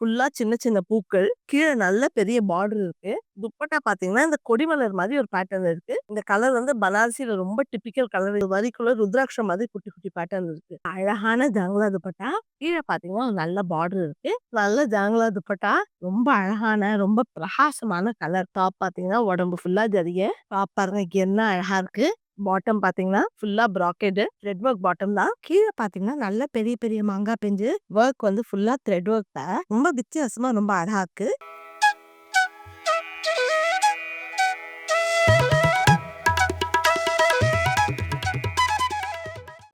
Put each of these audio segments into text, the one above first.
ஃபுல்லா சின்ன சின்ன பூக்கள். கீழே நல்ல பெரிய பார்டர் இருக்கு. துப்பட்டா பார்த்தீங்கன்னா, இந்த கொடிமலர் மாதிரி ஒரு பேட்டர்ன் இருக்கு. இந்த கலர் வந்து பனாரசியில ரொம்ப டிபிக்கல் கலர். வரிக்குள்ள ருத்ராட்சம் மாதிரி குட்டி குட்டி பேட்டர்ன் இருக்கு. அழகான ஜாங்லா துப்பட்டா. கீழே பார்த்தீங்கன்னா, நல்ல பார்டர் இருக்கு. நல்ல ஜாங்லா துப்பட்டா. ரொம்ப அழகான, ரொம்ப பிரகாசமான கலர். டாப் பாத்தீங்கன்னா உடம்பு ஃபுல்லா ஜரிய டாப் பாருங்க என்ன அழகா இருக்கு. பாட்டம் பார்த்தீங்கன்னா, ஃபுல்லா ப்ராக்கெட்டு. த்ரெட் ஒர்க் பாட்டம் தான். கீழே பார்த்தீங்கன்னா, நல்ல பெரிய பெரிய மாங்காய் பெஞ்சு ஒர்க் வந்து ஃபுல்லா த்ரெட் ஒர்க் தான். ரொம்ப வித்தியாசமா ரொம்ப அழகா இருக்கு.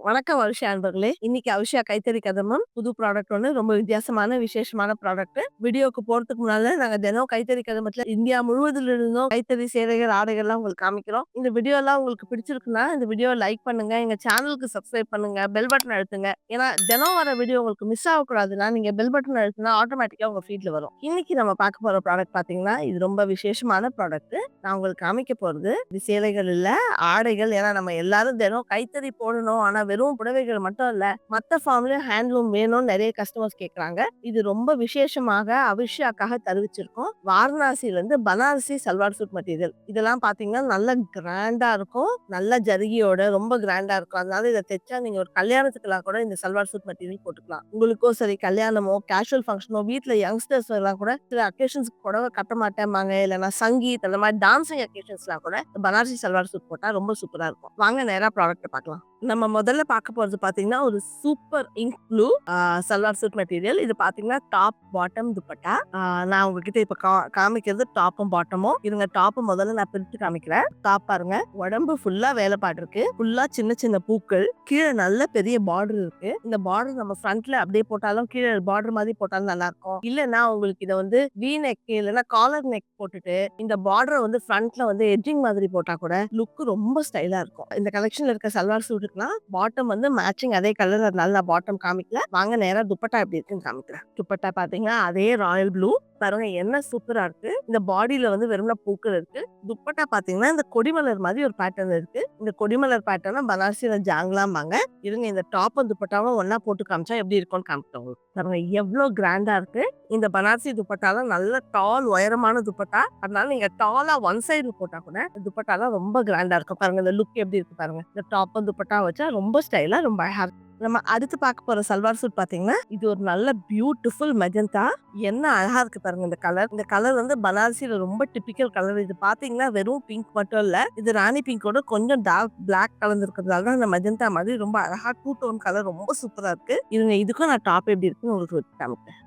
வணக்கம் அவிஷா அன்பர்களே. இன்னைக்கு அவிஷா கைத்தறி கதம்பம் புது ப்ராடக்ட் ஒன்று ரொம்ப வித்தியாசமான, விசேஷமான ப்ராடக்ட். வீடியோக்கு போறதுக்கு முன்னால நாங்க தினம் கைத்தறி கதம்பத்துல இந்தியா முழுவதில இருந்தும் கைத்தறி சேலைகள், ஆடைகள்லாம் உங்களுக்கு காமிக்கிறோம். இந்த வீடியோ எல்லாம் உங்களுக்கு பிடிச்சிருக்குன்னா, இந்த வீடியோ லைக் பண்ணுங்க. எங்க சேனலுக்கு சப்ஸ்கிரைப் பண்ணுங்க. பெல் பட்டன் அழுத்துங்க. ஏன்னா, தினம் வர வீடியோ உங்களுக்கு மிஸ் ஆகக்கூடாதுன்னா, நீங்க பெல் பட்டன் அழுத்துனா ஆட்டோமேட்டிக்கா உங்க ஃபீட்ல வரும். இன்னைக்கு நம்ம பார்க்க போற ப்ராடக்ட் பார்த்தீங்கன்னா, இது ரொம்ப விசேஷமான ப்ராடக்ட். நான் உங்களுக்கு காமிக்க போறது, இது சேலைகள் இல்ல, ஆடைகள். ஏன்னா, நம்ம எல்லாரும் தினம் கைத்தறி போடணும். ஆனா, வெறும் புடவைகள் மட்டும் இல்ல, மத்த ஃபார்ம்ல ஹேண்ட்லூம் வேணும்னு நிறைய கஸ்டமர்ஸ் கேட்கறாங்க. இது ரொம்ப விசேஷமாக அவிஷாக்காக தருவிச்சிருக்கோம். வாரணாசியிலருந்து பனாரசி சல்வார் சூட் மெட்டீரியல். இதெல்லாம் பார்த்தீங்கன்னா, நல்ல கிராண்டா இருக்கும். நல்ல ஜருகியோட ரொம்ப கிராண்டா இருக்கும். அதனால இதை தைச்சா நீங்க ஒரு கல்யாணத்துக்குலாம் கூட இந்த சல்வார் சூட் மெட்டீரியல் போட்டுக்கலாம். உங்களுக்கோ சரி, கல்யாணமோ, கேஷுவல் ஃபங்க்ஷனோ வீட்டுல யங்ஸ்டர்ஸ் எல்லாம் கூட சில அக்கேஷன்ஸ்க்கு கூட கட்ட மாட்டேன்பாங்க. இல்லைன்னா சங்கீத் அந்த மாதிரி டான்சிங் அக்கேஷன்ஸ்லாம் கூட பனாரசி சல்வார் சூட் போட்டா ரொம்ப சூப்பரா இருக்கும். வாங்க நேரா ப்ராடக்ட் பார்க்கலாம். நம்ம முதல்ல பார்க்க போறது பார்த்தீங்கன்னா, ஒரு super ink blue salwar suit material. இது பார்த்தீங்கன்னா, டாப், பாட்டம் துப்பட்டா. நான் உங்ககிட்ட இப்ப கா காமிக்கிறது டாப்பும், பாட்டமும். இதுங்க டாப் முதல்ல நான் பிரித்து காமிக்கிறேன். டாப் பாருங்க. உடம்பு ஃபுல்லா வேலைப்பாடு இருக்கு. ஃபுல்லா சின்ன சின்ன பூக்கள். கீழே நல்ல பெரிய பார்டர் இருக்கு. இந்த பார்டர் நம்ம ஃப்ரண்ட்ல அப்படியே போட்டாலும், கீழே பார்டர் மாதிரி போட்டாலும் நல்லாருக்கும். இல்லைன்னா உங்களுக்கு இதை வந்து வி நெக் இல்லைன்னா காலர் நெக் போட்டுட்டு, இந்த பார்டரை வந்து ஃப்ரண்ட்ல வந்து எட்ஜிங் மாதிரி போட்டா கூட லுக் ரொம்ப ஸ்டைலா இருக்கும். இந்த கலெக்ஷன்ல இருக்க சல்வார் சூட் சூட்டுக்குலாம் பாட்டம் வந்து மேட்சிங் அதே கலர். அதனால நான் பாட்டம் காமிக்கல. வாங்க நேராக துப்பட்டா எப்படி இருக்குன்னு காமிக்கிறேன். துப்பட்டா பார்த்தீங்கன்னா, அதே ராயல் ப்ளூ. பாருங்க என்ன சூப்பரா இருக்கு. இந்த பாடியில வந்து வெறும்னா பூக்கள் இருக்கு. துப்பட்டா பார்த்தீங்கன்னா, இந்த கொடிமலர் மாதிரி ஒரு பேட்டர்ன் இருக்கு. இந்த கொடிமலர் பேட்டர்ன பனாரசியில ஜாங்லாம்பாங்க. இருங்க இந்த டாப்பும் துப்பட்டாவும் ஒன்னா போட்டு காமிச்சா எப்படி இருக்கும்னு காமிக்கிறேன் பாருங்க எவ்வளவு கிராண்டா இருக்கு. இந்த பனாரசி துப்பட்டாலாம் நல்ல டால் உயரமான துப்பட்டா. அதனால நீங்க டாலா ஒன் சைடு போட்டா கூட துப்பட்டாலாம் ரொம்ப கிராண்டா இருக்கும். பாருங்க இந்த லுக் எப்படி இருக்கு பாருங்க. இந்த டாப்பும் துப்பட்டா வச்சா ரொம்ப ஸ்டைலா ரொம்ப அழகா நம்ம அடுத்து பார்க்க போற சல்வார் சூட் பார்த்தீங்கன்னா, இது ஒரு நல்ல பியூட்டிஃபுல் மெஜந்தா. என்ன அழகா இருக்கு பாருங்க இந்த கலர். இந்த கலர் வந்து பனாரசியில ரொம்ப டிபிக்கல் கலர். இது பார்த்தீங்கன்னா, வெறும் பிங்க் மட்டும் இல்ல. இது ராணி பிங்கோட கொஞ்சம் டார்க் பிளாக் கலந்திருக்கிறதால தான் இந்த மெஜந்தா மாதிரி ரொம்ப அழகா டூ டோன் கலர் ரொம்ப சூப்பரா இருக்கு. இருங்க இதுக்கும் நான் டாப் எப்படி இருக்குன்னு உங்களுக்கு வச்சு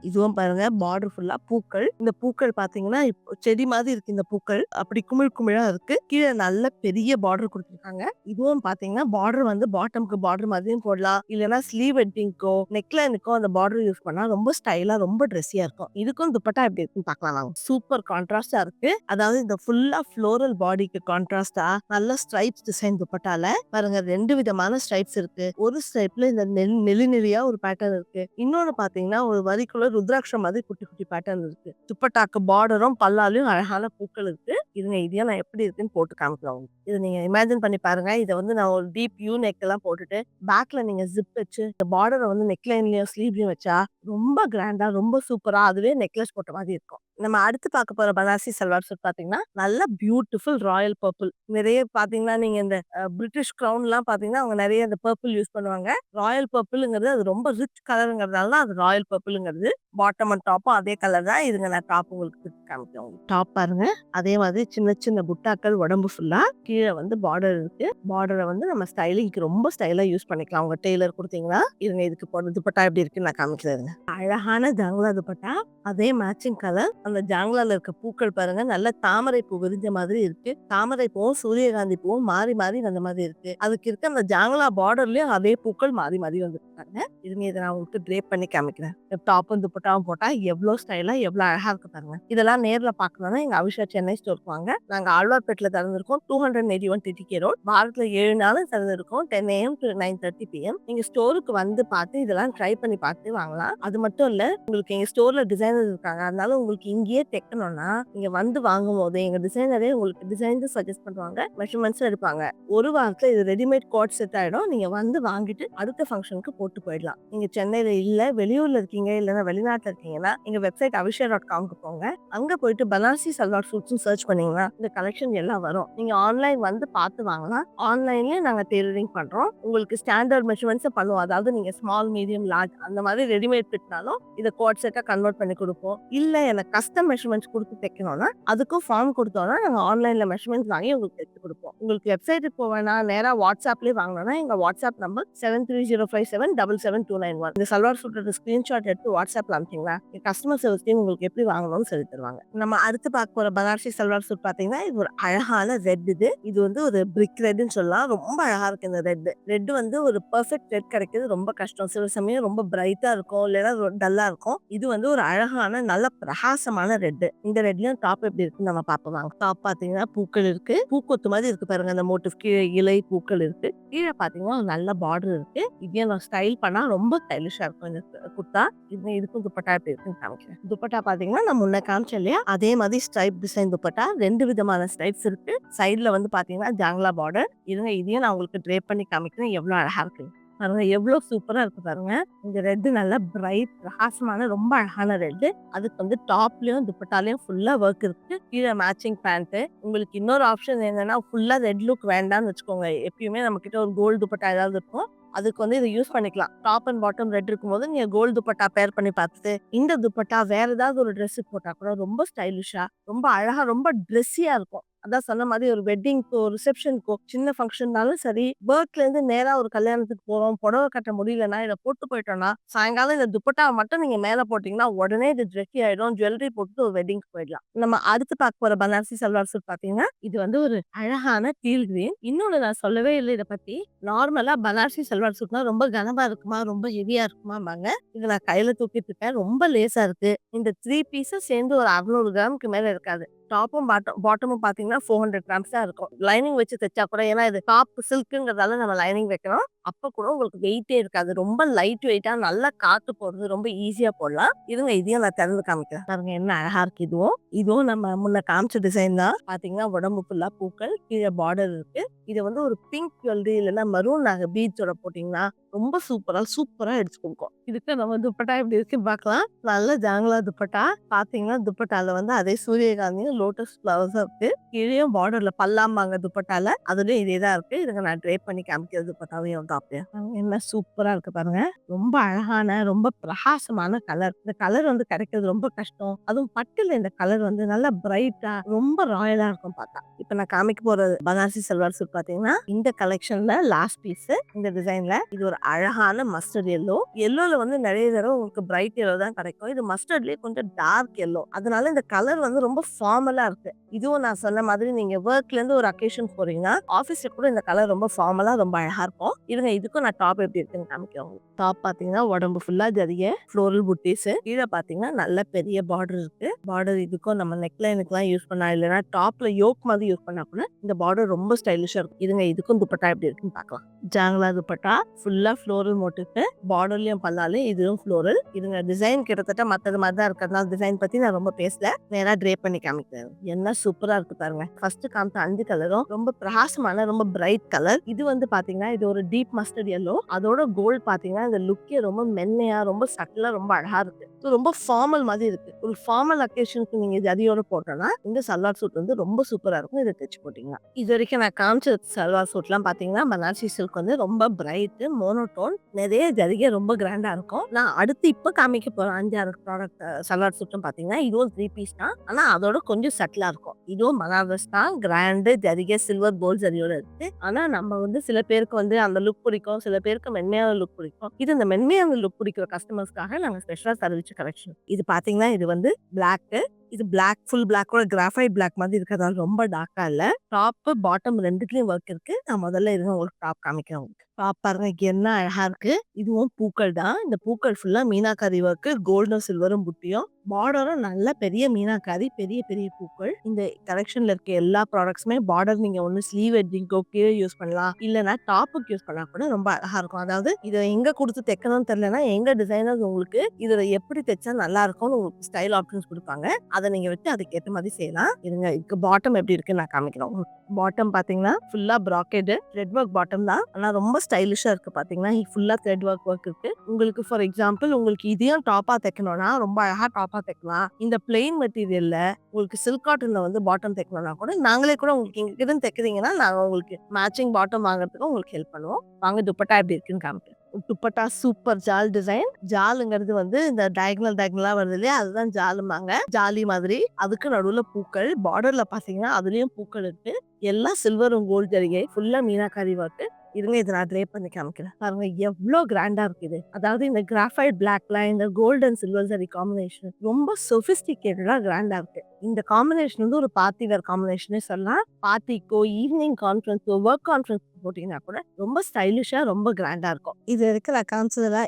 இதுவும் பாருங்க பார்டர் ஃபுல்லா பூக்கள். இந்த பூக்கள் பார்த்தீங்கன்னா, இப்போ செடி மாதிரி இருக்கு இந்த பூக்கள். அப்படி குமிழ் குமிழா இருக்கு. கீழே நல்ல பெரிய பார்டர் கொடுத்துருக்காங்க இதுவும் பார்த்தீங்கன்னா, பார்டர் வந்து பாட்டம்க்கு பார்டர் மாதிரியும் போடலாம். ஏன்னா ஸ்லீவ் வெட்டிங்க்கோ, நெக்லைனுக்கோ அந்த பார்டர் யூஸ் பண்ணா ரொம்ப ஸ்டைலா ரொம்ப ட்ரெஸ்ஸியா இருக்கும். இதுக்கும் துப்பட்டா எப்படி இருக்குன்னு பார்க்கலாம் வாங்க. சூப்பர் கான்ட்ராஸ்டா இருக்கு. அதாவது இந்த ஃபுல்லா ஃப்ளோரல் பாடிக்கு கான்ட்ராஸ்டா நல்ல ஸ்ட்ரைப்ஸ் டிசைன் துப்பட்டால பாருங்க ரெண்டு விதமான ஸ்ட்ரைப்ஸ் இருக்கு. ஒரு ஸ்ட்ரைப்ல இந்த நெல் நெளி நெளியா ஒரு பேட்டர்ன் இருக்கு. இன்னொன்னு பார்த்தீங்கன்னா, ஒரு வரிக்குள்ள ருத்ராட்சம் மாதிரி குட்டி குட்டி பேட்டர்ன் இருக்கு. துப்பட்டாக்கு பார்டரும், பல்லாலையும் அழகான பூக்கள் இருக்கு. இதுங்க இதையும் நான் எப்படி இருக்குன்னு போட்டு காமிக்கிறோம் இதை நீங்க இமேஜின் பண்ணி பாருங்க. இதை வந்து நான் ஒரு டீப் யூ நெக் எல்லாம் போட்டுட்டு, பேக்ல நீங்க ஜிப் வச்சு, இந்த பார்டரை வந்து நெக்லைன்லயும், ஸ்லீவ்லயும் வச்சா ரொம்ப கிராண்டா, ரொம்ப சூப்பரா அதுவே நெக்லஸ் போட்ட மாதிரி இருக்கும். நம்ம அடுத்து பார்க்க போற பனாரசி சல்வார் சூட் பார்த்தீங்கன்னா, நல்ல பியூட்டிஃபுல் ராயல் பர்பிள். நிறைய பார்த்தீங்கன்னா, நீங்க இந்த பிரிட்டிஷ் பிரிட்டிஷ் எல்லாம் பார்த்தீங்கன்னா, அவங்க நிறைய இந்த பர்பிள் யூஸ் பண்ணுவாங்க. ராயல் பர்பிள்ங்கிறது அது ரொம்ப ரிச் கலர்ங்கிறதால தான் அது ராயல் பர்பிள்ங்கிறது. பாட்டம் அண்ட் டாப்பும் அதே கலர் தான். இதுங்க நான் டாப் உங்களுக்கு காமிக்கிறேன் டாப் பாருங்க. அதே மாதிரி சின்ன சின்ன புட்டாக்கள் உடம்பு ஃபுல்லா. கீழே வந்து பார்டர் இருக்கு. பார்டரை வந்து நம்ம ஸ்டைலிங்க்கு ரொம்ப ஸ்டைலா யூஸ் பண்ணிக்கலாம். அவங்க டெய்லர் கூட குடுத்தீங்கன்னா, இருங்க இதுக்கு போன துப்பட்டா எப்படி இருக்குன்னு நான் காமிக்கிறேன் அழகான ஜாங்லா துப்பட்டா. அதே மேட்சிங் கலர். அந்த ஜாங்லால இருக்க பூக்கள் பாருங்க. நல்ல தாமரை பூ விரிஞ்ச மாதிரி இருக்கு. தாமரை பூவும், சூரியகாந்தி பூவும் மாறி மாறி வந்த மாதிரி இருக்கு. அதுக்கு இருக்க அந்த ஜாங்லா பார்டர்லயும் அதே பூக்கள் மாறி மாறி வந்துருக்காங்க இருங்க இதை நான் உங்களுக்கு ட்ரேப் பண்ணி காமிக்கிறேன். டாப்பும் துப்பட்டாவும் போட்டா எவ்வளவு ஸ்டைலா எவ்வளவு அழகா இருக்கு பாருங்க. இதெல்லாம் நேர்ல பாக்கணும்னா எங்க அவிஷா சென்னை ஸ்டோருக்கு வாங்க. நாங்க ஆழ்வார்பேட்டில் திறந்திருக்கோம். 281 டிடிகே ரோட். வாரத்துல ஏழு நாளும் திறந்திருக்கோம். 10 ஏஎம் டூ 9:30 பிஎம். நீங்க ஸ்டோருக்கு வந்து பார்த்து இதெல்லாம் ட்ரை பண்ணி பார்த்து வாங்கலாம். அது மட்டும் இல்லை உங்களுக்கு எங்கள் ஸ்டோரில் டிசைனர் இருக்காங்க. அதனால உங்களுக்கு இங்கேயே தைக்கணும்னா, இங்கே வந்து வாங்கும்போது எங்கள் டிசைனரே உங்களுக்கு டிசைன்ஸும் சஜஸ்ட் பண்ணுவாங்க. மெஷர்மெண்ட்ஸும் எடுப்பாங்க. ஒரு வாரத்தில் இது ரெடிமேட் கோட் செட் ஆகிடும் நீங்கள் வந்து வாங்கிட்டு அடுத்த ஃபங்க்ஷனுக்கு போட்டு போயிடலாம் நீங்கள் சென்னையில் இல்லை வெளியூரில் இருக்கீங்க இல்லைன்னா வெளிநாட்டில் இருக்கீங்கன்னா எங்கள் வெப்சைட் அபிஷேக் டாட் காம்க்கு போங்க அங்கே போயிட்டு பனாரசி சல்வார் சூட்ஸ் சர்ச் பண்ணீங்கன்னா இந்த கலெக்ஷன் எல்லாம் வரும் நீங்கள் ஆன்லைன் வந்து பார்த்து வாங்கலாம் ஆன்லைன்லேயே நாங்கள் டெய்லரிங் பண்ணுறோம் உங்களுக்கு ஸ்டாண்டர்ட் மெஷர்மெண்ட்ஸை பண்ணுவோம். அதாவது நீங்க ஸ்மால் மீடியம் லார்ஜ் அந்த மாதிரி ரெடிமேட் ஃபிட்னாலும் இதை கோட் செட்டா கன்வெர்ட் பண்ணி கொடுப்போம். இல்ல எனக்கு கஸ்டம் மெஷர்மெண்ட்ஸ் கொடுத்து தைக்கணும்னா அதுக்கும் ஃபார்ம் கொடுத்தோம்னா நாங்க ஆன்லைன்ல மெஷர்மெண்ட்ஸ் வாங்கி உங்களுக்கு தைச்சு கொடுப்போம். உங்களுக்கு வெப்சைட்டுக்கு போவேனா நேரா வாட்ஸ்அப்லயே வாங்கணும்னா எங்க WhatsApp number seven three zero five seven double seven two nine one இந்த சல்வார் சூட்டோட ஸ்கிரீன்ஷாட் எடுத்து வாட்ஸ்அப்ல அனுப்பிச்சிங்களா கஸ்டமர் சர்வீஸ் டீம் உங்களுக்கு எப்படி வாங்கணும்னு சொல்லி தருவாங்க. நம்ம அடுத்து பார்க்க போற பனாரசி சல்வார் சூட் பாத்தீங்கன்னா இது ஒரு அழகான ரெட் இது. இது வந்து ஒரு பிரிக் ரெட்னு சொல்லலாம். ரொம்ப அழகா இருக்கு இந்த ரெட் ரெட் வந்து ஒரு பெர்ஃபெக்ட் ரெட் கிடைக்கிறது ரொம்ப கஷ்டம். சில சமயம் ரொம்ப பிரைட்டா இருக்கும் இல்லைன்னா டல்லா இருக்கும். இது வந்து ஒரு அழகான நல்ல பிரகாசமான ரெட்டு இந்த ரெட்லயும் டாப் எப்படி இருக்குன்னு நம்ம பார்ப்போம். டாப் பாத்தீங்கன்னா பூக்கள் இருக்கு. பூக்கொத்து மாதிரி இருக்கு பாருங்க அந்த மோட்டிவ். கீழே இலை பூக்கள் இருக்கு. கீழே பாத்தீங்கன்னா ஒரு நல்ல பார்டர் இருக்கு. இதையும் நான் ஸ்டைல் பண்ணா ரொம்ப ஸ்டைலிஷா இருக்கும். இந்த குர்த்தா. இது இதுக்கும் துப்பட்டா எப்படி இருக்குன்னு காமிக்கிறேன். துப்பட்டா பாத்தீங்கன்னா நான் முன்ன காமிச்சேன் இல்லையா? அதே மாதிரி ஸ்ட்ரைப் டிசைன் துப்பட்டா. ரெண்டு விதமான ஸ்ட்ரைப்ஸ் இருக்கு. சைட்ல வந்து பாத்தீங்கன்னா ஜாங்லா பார்டர் இருங்க இதையும் நான் உங்களுக்கு ட்ரே பண்ணி காமிக்கிறேன். எவ்வளவு அழகா இருக்கு பாருங்க எவ்வளவு சூப்பரா இருக்கு பாருங்க. இந்த ரெட் நல்லா பிரைட் பிரகாசமான ரொம்ப அழகான ரெட் அதுக்கு வந்து டாப்லயும் துப்பட்டாலையும் ஃபுல்லா ஒர்க் இருக்கு. கீழே மேட்சிங் பேண்ட் உங்களுக்கு இன்னொரு ஆப்ஷன் என்னன்னா ஃபுல்லா ரெட் லுக் வேண்டாம்னு வச்சுக்கோங்க. எப்பயுமே நம்ம கிட்ட ஒரு கோல்டு துப்பட்டா ஏதாவது இருக்கும். அதுக்கு வந்து இதை யூஸ் பண்ணிக்கலாம். டாப் அண்ட் பாட்டம் ரெட் இருக்கும்போது நீங்க கோல்டு துப்பட்டா பேர் பண்ணி பார்த்துட்டு இந்த துப்பட்டா வேற ஏதாவது ஒரு ட்ரெஸ் போட்டா கூட ரொம்ப ஸ்டைலிஷா ரொம்ப அழகா ரொம்ப ட்ரெஸ்ஸியா இருக்கும். அதான் சொன்ன மாதிரி ஒரு வெட்டிங்க்கோ ரிசப்ஷனுக்கோ சின்ன ஃபங்க்ஷன்னாலும் சரி பேர்த்ல இருந்து நேரா ஒரு கல்யாணத்துக்கு போறோம் புடவை கட்ட முடியலன்னா இதை போட்டு போயிட்டோம்னா சாயங்காலம் இந்த துப்பட்டாவை மட்டும் நீங்க மேல போட்டீங்கன்னா உடனே இது ட்ரெஸ்ஸி ஆயிடும். ஜுவல்லரி போட்டு ஒரு வெட்டிங்க்கு போயிடலாம். நம்ம அடுத்து பார்க்க போற பனாரசி சல்வார் சூட் பாத்தீங்கன்னா இது வந்து ஒரு அழகான டீல் கிரீன் இன்னொன்னு நான் சொல்லவே இல்லை இதை பத்தி. நார்மலா பனாரசி சல்வார் சூட்னா ரொம்ப கனமா இருக்குமா ரொம்ப ஹெவியா இருக்குமாம்பாங்க. இதை நான் கையில தூக்கிட்டு இருக்கேன். ரொம்ப லேசா இருக்கு. இந்த த்ரீ பீஸும் சேர்ந்து ஒரு அறுநூறு கிராமுக்கு மேல இருக்காது. டாப்பும் பாட்டம் பாட்டமும் பார்த்தீங்கன்னா ஃபோர் ஹண்ட்ரட் கிராம்ஸ் தான் இருக்கும். லைனிங் வச்சு தைச்சா கூட ஏன்னா இது டாப் சில்க்குங்கிறதால நம்ம லைனிங் வைக்கணும். அப்ப கூட உங்களுக்கு வெயிட்டே இருக்காது. ரொம்ப லைட் வெயிட்டா நல்லா காத்து போடுறது ரொம்ப ஈஸியா போடலாம். இதுங்க இதையும் நான் திறந்து காமிக்கிறேன். பாருங்க என்ன அழகா இருக்கு இதுவும். இதுவும் நம்ம முன்ன காமிச்ச டிசைன் தான். பாத்தீங்கன்னா உடம்பு ஃபுல்லா பூக்கள் கீழே பார்டர் இருக்கு. இது வந்து ஒரு பிங்க் ஜுவல்லரி இல்லைன்னா மரூன் நாங்க பீச்சோட போட்டீங்கன்னா ரொம்ப சூப்பரா சூப்பரா எடுத்து கொடுக்கும். இதுக்கு நம்ம துப்பட்டா எப்படி இருக்குன்னு பார்க்கலாம். நல்ல ஜாங்களா துப்பட்டா. பாத்தீங்கன்னா துப்பட்டால வந்து அதே சூரியகாந்தியும் லோட்டஸ் ஃபிளவர்ஸும் இருக்கு. கீழேயும் பார்டர்ல பல்லாம்பாங்க துப்பட்டால. அதுலயும் இதே தான் இருக்கு. இதுங்க நான் ட்ரே பண்ணி காமிக்கிறது துப்பட்டாவையும் டாப்ல என்ன சூப்பரா இருக்கு பாருங்க. ரொம்ப அழகான ரொம்ப பிரகாசமான கலர் இந்த கலர் வந்து கிடைக்கிறது ரொம்ப கஷ்டம். அதுவும் பட்டுல இந்த கலர் வந்து நல்லா பிரைட்டா ரொம்ப ராயலா இருக்கும் பார்த்தா. இப்ப நான் காமிக்க போற பனாரசி செல்வார் சூட் பாத்தீங்கன்னா இந்த கலெக்ஷன்ல லாஸ்ட் பீஸ் இந்த டிசைன்ல இது ஒரு அழகான மஸ்டர்ட் எல்லோ எல்லோல வந்து நிறைய தடவை உங்களுக்கு பிரைட் எல்லோ தான் கிடைக்கும். இது மஸ்டர்ட்லயே கொஞ்சம் டார்க் எல்லோ அதனால இந்த கலர் வந்து ரொம்ப ஃபார்மலா இருக்கு. இதுவும் நான் சொன்ன மாதிரி நீங்க ஒர்க்ல இருந்து ஒரு அக்கேஷன் போறீங்கன்னா ஆபீஸ்ல கூட இந்த கலர் ரொம்ப ஃபார்மலா ரொம்ப அழகா இருக்கும். பாருங்க இதுக்கும் நான் டாப் எப்படி இருக்குன்னு காமிக்கிறோம் டாப் பாத்தீங்கன்னா உடம்பு ஃபுல்லா ஜரிய ஃப்ளோரல் புட்டீஸ் கீழே பாத்தீங்கன்னா நல்ல பெரிய பார்டர் இருக்கு. பார்டர் இதுக்கும் நம்ம நெக்லைனுக்குலாம் யூஸ் பண்ணா இல்லைன்னா டாப்ல யோக் மாதிரி யூஸ் பண்ணா கூட இந்த பார்டர் ரொம்ப ஸ்டைலிஷா இருக்கும். இதுங்க இதுக்கும் துப்பட்டா எப்படி இருக்குன்னு பார்க்கலாம். ஜாங்களா துப்பட்டா ஃபுல்லா ஃப்ளோரல் மோட்டிஃப் பார்டர்லயும் பல்லாலையும் இதுவும் ஃப்ளோரல் இதுங்க டிசைன் கிட்டத்தட்ட மத்தது மாதிரி தான் இருக்கிறதுனால டிசைன் பத்தி நான் ரொம்ப பேசல. நேரா ட்ரே பண்ணி காமிக்கிறேன். என்ன சூப்பரா இருக்கு பாருங்க. ஃபர்ஸ்ட் காமிச்ச அஞ்சு கலரும் ரொம்ப பிரகாசமான ரொம்ப பிரைட் கலர் இது வந்து பாத்தீங்கன்னா இது ஒரு டீப் மஸ்டர்ட் எல்லோ அதோட கோல் பாத்தீங்கன்னா இந்த லுக்கே ரொம்ப மென்மையா ரொம்ப சட்டிலா ரொம்ப அழகா இருக்கு. ரொம்ப ஃபார்மல் மாதிரி இருக்கு. ஒரு ஃபார்மல் அக்கேஷனுக்கு நீங்க ஜரியோட போட்டோம்னா இந்த சல்வார் சூட் வந்து ரொம்ப சூப்பரா இருக்கும். இதை தைச்சு போட்டீங்கன்னா. இது வரைக்கும் நான் காமிச்ச சல்வார் சூட்லாம் பாத்தீங்கன்னா பனாரசி சில்க் வந்து ரொம்ப பிரைட் மோனோட்டோன் நிறைய ஜரிகை ரொம்ப கிராண்டா இருக்கும். நான் அடுத்து இப்ப காமிக்க போற அஞ்சாறு ப்ராடக்ட் சல்வார் சூட்டும் பாத்தீங்கன்னா இதுவும் த்ரீ பீஸ் தான். ஆனா அதோட கொஞ்சம் சட்டிலா இருக்கும். இதுவும் பனாரஸ் தான். கிராண்டு ஜரிகை சில்வர் போல் ஜரியோட இருக்கு. ஆனா நம்ம வந்து சில பேருக்கு வந்து அந்த லுக் பிடிக்கும். சில பேருக்கு மென்மையான லுக் பிடிக்கும். இது இந்த மென்மையான லுக் பிடிக்கிற கஸ்டமர்ஸ்க்காக நாங்கள் ஸ்பெஷலாக சர்வீஸ் கலெக்ஷன் இது பார்த்தீங்கன்னா இது வந்து பிளாக்கு இது பிளாக் ஃபுல் பிளாக்கோட கிராஃபைட் பிளாக் மாதிரி இருக்கிறதால ரொம்ப டார்க்கா இல்ல. டாப் பாட்டம் ரெண்டுத்துலயும் ஒர்க் இருக்கு. நான் முதல்ல இது உங்களுக்கு டாப் காமிக்கிறேன் உங்களுக்கு. டாப் பாருங்க என்ன அழகா இருக்கு. இதுவும் பூக்கள் தான். இந்த பூக்கள் ஃபுல்லா மீனாக்காரி ஒர்க்கு கோல்டும் சில்வரும் புட்டியும். பார்டரும் நல்ல பெரிய மீனாக்காரி பெரிய பெரிய பூக்கள். இந்த கலெக்ஷன்ல இருக்க எல்லா ப்ராடக்ட்ஸுமே பார்டர் நீங்க ஒண்ணு ஸ்லீவ் எட்ஜிங்கோ கீழே யூஸ் பண்ணலாம். இல்லைன்னா டாப்புக்கு யூஸ் பண்ணா கூட ரொம்ப அழகா இருக்கும். அதாவது இதை எங்க கொடுத்து தைக்கணும்னு தெரியலனா எங்க டிசைனர்ஸ் உங்களுக்கு இதுல எப்படி தைச்சா நல்லா இருக்கும்னு உங்களுக்கு ஸ்டைல் ஆப்ஷன்ஸ் கொடுப்பாங்க. அதை நீங்க விட்டு அதுக்கு ஏத்த மாதிரி செய்யலாம். இதுங்க இதுக்கு பாட்டம் எப்படி இருக்குன்னு நான் காமிக்கிறோம் பாட்டம் பாத்தீங்கன்னா ஃபுல்லா ப்ராக்கெட் த்ரெட் ஒர்க் பாட்டம் தான். ஆனா ரொம்ப ஸ்டைலிஷா இருக்கு பாத்தீங்கன்னா ஃபுல்லா த்ரெட் ஒர்க் ஒர்க் இருக்கு. உங்களுக்கு ஃபார் எக்ஸாம்பிள் உங்களுக்கு இதையும் டாப்பா தைக்கணும்னா ரொம்ப அழகா டாப்பா தைக்கலாம். இந்த பிளெயின் மெட்டீரியல்ல உங்களுக்கு சில்க் காட்டன்ல வந்து பாட்டம் தைக்கணும்னா கூட நாங்களே கூட உங்களுக்கு இங்க தைக்கிறீங்கன்னா நாங்க உங்களுக்கு மேட்சிங் பாட்டம் வாங்குறதுக்கு உங்களுக்கு ஹெல்ப் பண்ணுவோம். வாங்க துப்பட்டா எப்படி இருக்குன்னு காமிக்கிறோம் துப்பட்டா சூப்பர் ஜால் டிசைன். ஜாலுங்கிறது வந்து இந்த டயக்னல் டயக்னலா வருது இல்லையா? அதுதான் ஜாலுமாங்க ஜாலி மாதிரி. அதுக்கு நடுவுல பூக்கள். பார்டர்ல பாத்தீங்கன்னா அதுலயும் பூக்கள் இருக்கு. எல்லாம் சில்வரும் கோல்டு ஜரிகை ஃபுல்லா மீனாக்காரி ஒர்க்கு இருங்க இதை நான் ட்ரே பண்ணி காமிக்கிறேன். பாருங்க எவ்வளோ கிராண்டாக இருக்குது அதாவது இந்த கிராஃபைட் பிளாக்ல இந்த கோல்டு அண்ட் சில்வர் சரி காம்பினேஷன் ரொம்ப சொபிஸ்டிகேட்டடா கிராண்டாக இருக்கு. இந்த காம்பினேஷன் வந்து ஒரு பார்ட்டி வேர் காம்பினேஷனே சொல்லலாம். பார்ட்டிக்கோ ஈவினிங் கான்ஃபரன்ஸோ ஒர்க் கான்ஃபரன்ஸ் போட்டீங்கன்னா கூட ரொம்ப ஸ்டைலிஷா ரொம்ப கிராண்டா இருக்கும். இது இருக்கிற நான் காமிச்சதுல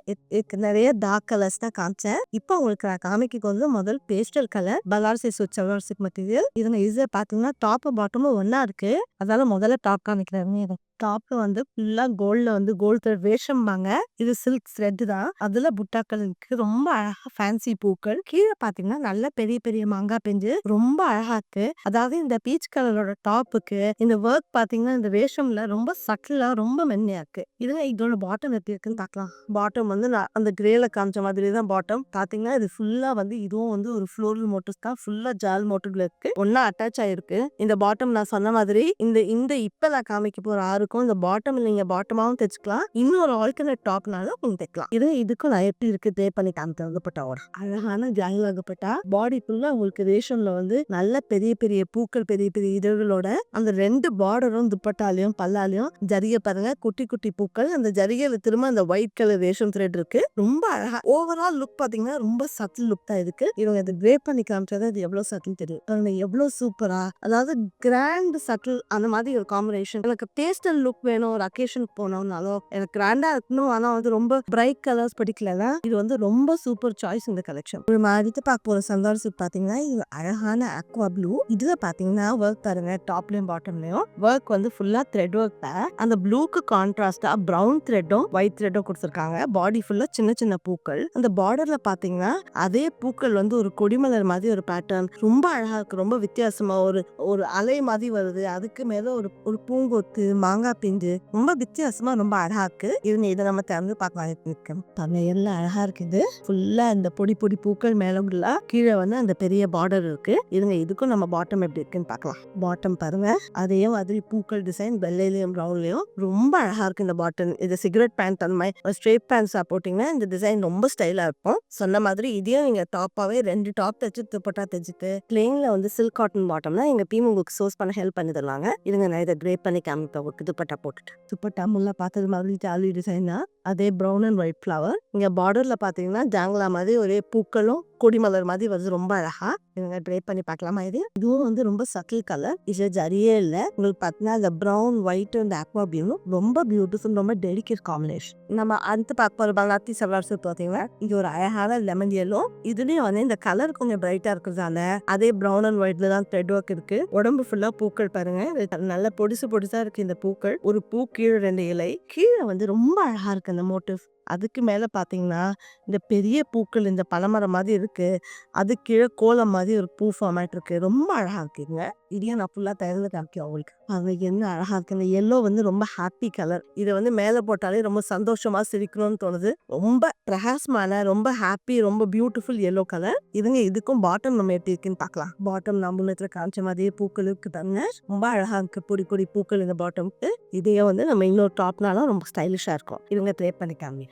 நிறைய டார்க் கலர்ஸ் தான் காமிச்சேன். இப்போ உங்களுக்கு நான் காமிக்க வந்து முதல் பேஸ்டல் கலர் பலார்சி சுவிட்ச் மெட்டீரியல் இதுங்க இதில் பார்த்தீங்கன்னா டாப் பாட்டமும் ஒன்றா இருக்கு. அதனால முதல்ல டாப் காமிக்கிறாங்க டாப் வந்து ஃபுல்லா கோல்ட்ல வந்து கோல்ட் த்ரெட் வேஷம்பாங்க. இது சில்க் த்ரெட் தான். அதுல புட்டாக்கள் இருக்கு ரொம்ப அழகா ஃபேன்சி பூக்கள். கீழே பாத்தீங்கன்னா நல்ல பெரிய பெரிய மாங்காய் பெஞ்சு ரொம்ப அழகா இருக்கு. அதாவது இந்த பீச் கலரோட டாப்புக்கு இந்த ஒர்க் பாத்தீங்கன்னா இந்த வேஷமில் ரொம்ப சட்டிலா ரொம்ப மென்மையா இருக்கு. இதுல இதோட பாட்டம் எப்படி இருக்குன்னு பார்க்கலாம் பாட்டம் வந்து நான் அந்த கிரேல காமிச்ச மாதிரி தான் பாட்டம். பாத்தீங்கன்னா இது ஃபுல்லா வந்து இதுவும் வந்து ஒரு ஃப்ளோரல் மோட்டர்ஸ் தான். ஃபுல்லா ஜால் மோட்டிவ்ல இருக்கு. ஒன்னா அட்டாச் ஆயிருக்கு. இந்த பாட்டம் நான் சொன்ன மாதிரி இந்த இந்த இப்ப நான் காமிக்க போற இருக்கும். இந்த பாட்டம் நீங்க பாட்டமாவும் தைச்சுக்கலாம். இன்னொரு ஆல்டர்னேட் டாப்னாலும் நீங்க தைக்கலாம். இது இதுக்கும் நான் எப்படி இருக்கு. ட்ரே பண்ணி காமிக்கிறேன் ஒரு அழகான ஜால் பாடி ஃபுல்லா உங்களுக்கு ரேஷன்ல வந்து நல்ல பெரிய பெரிய பூக்கள் பெரிய பெரிய இதழ்களோட அந்த ரெண்டு பார்டரும் துப்பட்டாலையும் பல்லாலையும் ஜரிகை பாருங்க. குட்டி குட்டி பூக்கள். அந்த ஜரிகையில திரும்ப அந்த ஒயிட் கலர் ரேஷன் த்ரெட் இருக்கு. ரொம்ப அழகா ஓவரால் லுக் பாத்தீங்கன்னா ரொம்ப சட்டில் லுக் தான் இருக்கு. இவங்க இதை கிரே பண்ணி காமிச்சது அது எவ்வளவு சட்டில் தெரியும். எவ்வளவு சூப்பரா அதாவது கிராண்ட் சட்டில் அந்த மாதிரி ஒரு காம்பினேஷன் எனக்கு பேஸ்டல் லுக் வேணும் ஒரு அக்கேஷனுக்கு போனோம்னாலும் எனக்கு கிராண்டா இருக்கணும். ஆனா வந்து ரொம்ப பிரைட் கலர்ஸ் படிக்கலன்னா இது வந்து ரொம்ப சூப்பர் சாய்ஸ் இந்த கலெக்ஷன் ஒரு மாதிரி பார்க்க போற சந்தார் சூட் பாத்தீங்கன்னா இது அழகான அக்வா ப்ளூ இதுல பாத்தீங்கன்னா ஒர்க் பாருங்க டாப்லயும் பாட்டம்லயும் ஒர்க் வந்து ஃபுல்லா த்ரெட் ஒர்க் தான் அந்த ப்ளூக்கு கான்ட்ராஸ்டா பிரவுன் த்ரெட்டும் ஒயிட் த்ரெட்டும் கொடுத்துருக்காங்க. பாடி ஃபுல்லா சின்ன சின்ன பூக்கள். அந்த பார்டர்ல பாத்தீங்கன்னா அதே பூக்கள் வந்து ஒரு கொடிமலர் மாதிரி ஒரு பேட்டர்ன் ரொம்ப அழகா இருக்கு. ரொம்ப வித்தியாசமா ஒரு ஒரு அலை மாதிரி வருது. அதுக்கு மேல ஒரு ஒரு பூங்கொத்து மாங்காய் பிஞ்சு ரொம்ப வித்தியாசமா ரொம்ப அழகா இருக்கு. இவங்க இதை நம்ம திறந்து பார்க்கலாம் எப்படி இருக்கு. எல்லாம் அழகா இருக்குது ஃபுல்லா இந்த பொடி பொடி பூக்கள் மேல உள்ள கீழே வந்து அந்த பெரிய பார்டர் இருக்கு. இதுங்க இதுக்கும் நம்ம பாட்டம் எப்படி இருக்குன்னு பார்க்கலாம். பாட்டம் பாருங்க. அதே மாதிரி பூக்கள் டிசைன் வெள்ளையிலயும் ப்ரௌன்லயும் ரொம்ப அழகா இருக்கு இந்த பாட்டம் இது சிகரெட் பேண்ட் அந்த மாதிரி ஸ்ட்ரெயிட் பேண்ட்ஸா போட்டீங்கன்னா இந்த டிசைன் ரொம்ப ஸ்டைலா இருக்கும். சொன்ன மாதிரி இதையும் நீங்க டாப்பாவே ரெண்டு டாப் தச்சு துப்பட்டா தச்சுட்டு பிளெயின்ல வந்து சில்க் காட்டன் பாட்டம்னா எங்க டீம் உங்களுக்கு சோர்ஸ் பண்ண ஹெல்ப் பண்ணி தருவாங்க. இதுங்க நான் இதை கிரேப் பண்ணி காமிப்பேன் உங்களுக்கு துப்பட்டா போட்டுட்டு துப்பட்டா முல்லை பார்த்தது மாதிரி ஜாலி டிசைனா அதே ப்ரௌன் அண்ட் ஒயிட் ஃப்ளவர் இங்கே பார்டரில் பார்த்தீங்கன்னா ஜாங்லா மாதிரி ஒரே பூக்களும் கொடிமலர் மாதிரி வருது ரொம்ப அழகா. இவங்க ட்ரை பண்ணி பார்க்கலாமா இது? இதுவும் வந்து ரொம்ப சட்டில் கலர் இது ஜரியே இல்லை. உங்களுக்கு பார்த்தீங்கன்னா இந்த ப்ரௌன் ஒயிட் அண்ட் ஆக்வா பியூனும் ரொம்ப பியூட்டிஃபுல் ரொம்ப டெலிகேட் காம்பினேஷன் நம்ம அடுத்து பார்க்க போகிற பங்காத்தி சவார் பார்த்தீங்கன்னா இங்கே ஒரு அழகான லெமன் எல்லோ இதுலேயும் வந்து இந்த கலர் கொஞ்சம் பிரைட்டா இருக்கிறதால அதே ப்ரௌன் அண்ட் ஒயிட்ல தான் த்ரெட் ஒர்க் இருக்கு. உடம்பு ஃபுல்லா பூக்கள் பாருங்க. நல்ல பொடிசு பொடிசா இருக்கு இந்த பூக்கள். ஒரு பூ கீழே ரெண்டு இலை. கீழே வந்து ரொம்ப அழகா இருக்கு அந்த மோட்டிவ். அதுக்கு மேலே பார்த்தீங்கன்னா இந்த பெரிய பூக்கள் இந்த பனைமரம் மாதிரி இருக்குது அது கீழே கோலம் மாதிரி ஒரு பூ ஃபார்மேட் இருக்குது ரொம்ப அழகா இருக்குங்க. இதையும் நான் ஃபுல்லாக தயாரில் காமிக்கும் அவங்களுக்கு. அது என்ன அழகாக இருக்கு இந்த எல்லோ வந்து ரொம்ப ஹாப்பி கலர் இதை வந்து மேலே போட்டாலே ரொம்ப சந்தோஷமாக சிரிக்கணும்னு தோணுது. ரொம்ப பிரகாசமான ரொம்ப ஹாப்பி ரொம்ப பியூட்டிஃபுல் எல்லோ கலர் இதுங்க இதுக்கும் பாட்டம் நம்ம எப்படி இருக்குன்னு பார்க்கலாம். பாட்டம் நம்ம முன்னத்துல காமிச்ச மாதிரியே பூக்கள் இருக்குதாங்க ரொம்ப அழகாக இருக்கு. பொடி பொடி பூக்கள் இந்த பாட்டம்க்கு இதையே வந்து நம்ம இன்னொரு டாப்னாலும் ரொம்ப ஸ்டைலிஷாக இருக்கும். இவங்க ட்ரே பண்ணிக்காமி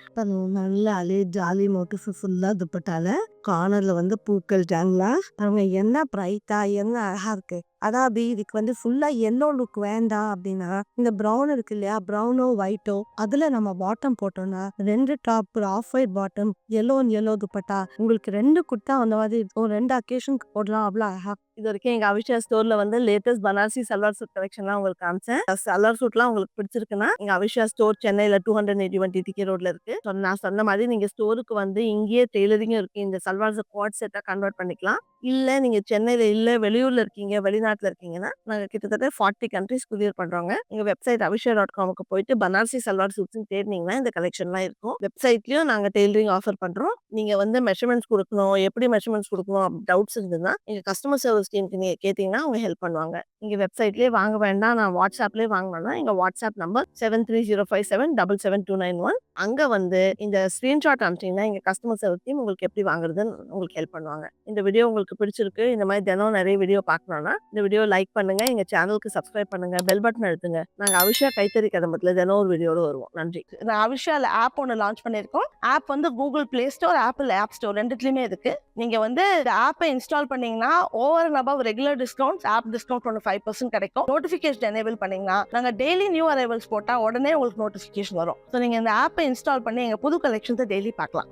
நல்ல அலே ஜாலி மோட்டிவ் ஃபுல்லாக துப்பட்டால கார்னரில் வந்து பூக்கள் ஜாங்களா அவங்க என்ன பிரைட்டா என்ன அழகாக இருக்கு. அதாவது இதுக்கு வந்து ஃபுல்லா எல்லோ லுக் வேண்டாம் அப்படின்னா இந்த ப்ரௌன் இருக்கு இல்லையா? ப்ரௌனோ ஒயிட்டோ அதுல நம்ம பாட்டம் போட்டோம்னா ரெண்டு டாப் ஒரு off white bottom yellow yellow dupatta உங்களுக்கு ரெண்டு குட்டா அந்த மாதிரி ஒரு ரெண்டு அக்கேஷனுக்கு போடலாம் அவ்வளோ அழகா இது வரைக்கும் எங்க அவிஷா ஸ்டோர்ல வந்து லேட்டஸ்ட் பனாரசி சல்வார் சூட் கலெக்ஷன்லாம் உங்களுக்கு காமிச்சேன். சல்வார் சூட்லாம் உங்களுக்கு பிடிச்சிருக்குன்னா எங்க அவிஷா ஸ்டோர் சென்னையில two hundred eighty one TTK ரோட்ல இருக்கு. நான் சொன்ன மாதிரி நீங்க ஸ்டோருக்கு வந்து இங்கேயே டெய்லரிங்கும் இருக்கு. இந்த சல்வார் குவாட் செட்டா கன்வெர்ட் பண்ணிக்கலாம். இல்ல நீங்க சென்னையில இல்ல வெளியூர்ல இருக்கீங்க வெளிநாட்டுல இருக்கீங்கன்னா நாங்க கிட்டத்தட்ட ஃபார்ட்டி கண்ட்ரிஸ் குரியர் பண்றோங்க. எங்க வெப்சைட் அவிஷா டாட் காமுக்கு போயிட்டு பனாரசி சல்வார் சூட்ஸ் தேடினீங்கன்னா இந்த கலெக்ஷன்லாம் இருக்கும். வெப்சைட்லயும் நாங்க டெய்லரிங் ஆஃபர் பண்றோம். நீங்க வந்து மெஷர்மெண்ட்ஸ் கொடுக்கணும் எப்படி மெஷர்மெண்ட்ஸ் கொடுக்கணும் டவுட்ஸ் இருந்ததுன்னா எங்க கஸ்டமர் சர்வீஸ் டீமுக்கு நீங்க கேட்டீங்கன்னா அவங்க ஹெல்ப் பண்ணுவாங்க. நீங்க வெப்சைட்லயே வாங்க வேண்டாம் நான் வாட்ஸ்அப்லயே வாங்கணும்னா எங்க WhatsApp number seven three zero five seven double seven two nine one அங்க வந்து இந்த ஸ்கிரீன்ஷாட் அனுப்பிச்சீங்கன்னா எங்க கஸ்டமர் சர்வீஸ் டீம் உங்களுக்கு எப்படி வாங்குறதுன்னு உங்களுக்கு ஹெல்ப் பண்ணுவாங்க. இந்த வீடியோ உங்களுக்கு பிடிச்சிருக்கு இந்த மாதிரி தினம் நிறைய வீடியோ பார்க்கணும்னா இந்த வீடியோ லைக் பண்ணுங்க எங்க சேனலுக்கு சப்ஸ்கிரைப் பண்ணுங்க பெல் பட்டன் எடுத்துங்க நாங்க அவிஷா கைத்தறி கதம்பத்துல தினம் ஒரு வீடியோட வருவோம். நன்றி. நான் அவிஷால ஆப் ஒன்று லான்ச் பண்ணியிருக்கோம். ஆப் வந்து Google play store Apple app store ரெண்டுத்துலையுமே இருக்கு. நீங்க வந்து இந்த ஆப்பை இன்ஸ்டால் பண்ணீங்கன்னா over and above regular discounts app discount ஒன்று ஃபைவ் பர்சன்ட் கிடைக்கும். நோட்டிஃபிகேஷன் எனேபிள் பண்ணீங்கன்னா நாங்கள் டெய்லி நியூ அரைவல்ஸ் போட்டால் உடனே உங்களுக்கு நோட்டிஃபிகேஷன் வரும். ஸோ நீங்க இந்த ஆப்பை இன்ஸ்டால் பண்ணி எங்க புது கலெக்ஷன்ஸை டெய்லி பார்க்கலாம்.